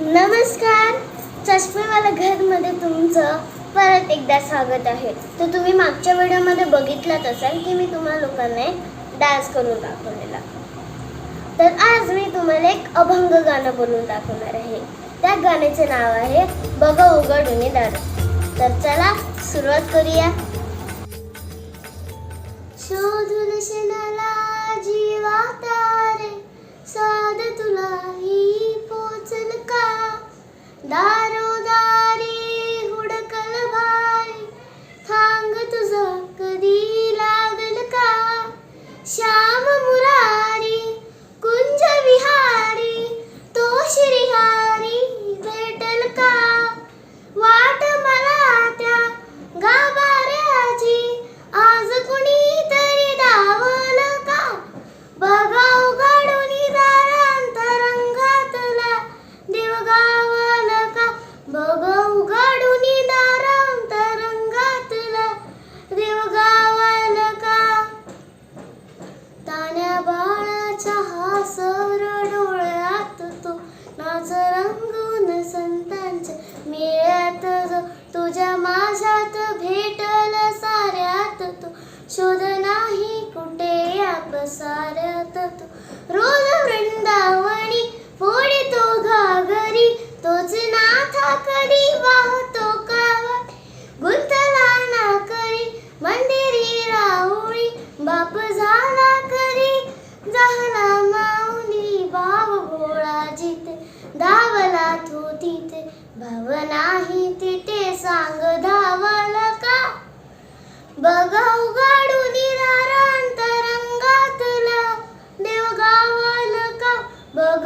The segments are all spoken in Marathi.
नमस्कार. चष्मेवाला घरमध्ये तुमचं परत एकदा स्वागत आहे. तर तुम्ही मागच्या व्हिडिओमध्ये बघितलाच असाल की मी तुम्हाला लोकांना डान्स करून दाखवलेला तर आज मी तुम्हाला एक अभंग गाणं बनवून दाखवणार आहे. त्या गाण्याचे नाव आहे बघ उघडून दार. तर चला सुरुवात करूया. शोधून शेणाला जीवा तारे साध तुला Да. शोध नाही कुठे अपसारत तो. रोज वृंदावनी फोडी तो घागरी. तोच नाथा कधी वाहतो कावट गुंतला ना करी मंदिरी राहुळी बाप झाला करी झाला माऊली. भाव भोळा जिथे धावला तो तिथे. भाव नाही तिथे सांग धावल का? बघा उघडून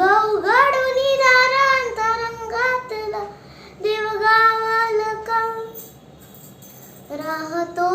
उघडूनी उघडून दारांतरंगातला देव गावल का राहतो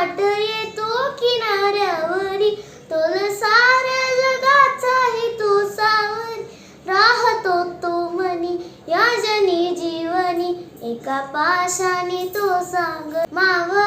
घाट येतो किनाऱ्यावरी. तोल साऱ्या जगाचाही तो सावरी. राहतो तो मनी या जनी जीवनी. एका पाशाने तो सांग मावल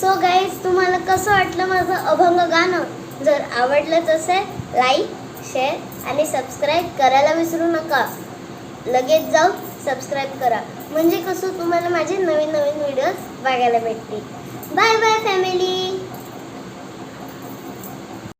सो गाईज तुम्हाला कसं वाटलं माझं अभंग गाणं? जर आवडलंच असेल लाईक शेअर आणि सबस्क्राईब करायला विसरू नका. लगेच जाऊ सबस्क्राईब करा. म्हणजे कसं तुम्हाला माझे नवीन नवीन व्हिडिओज बघायला भेटतील. Bye bye family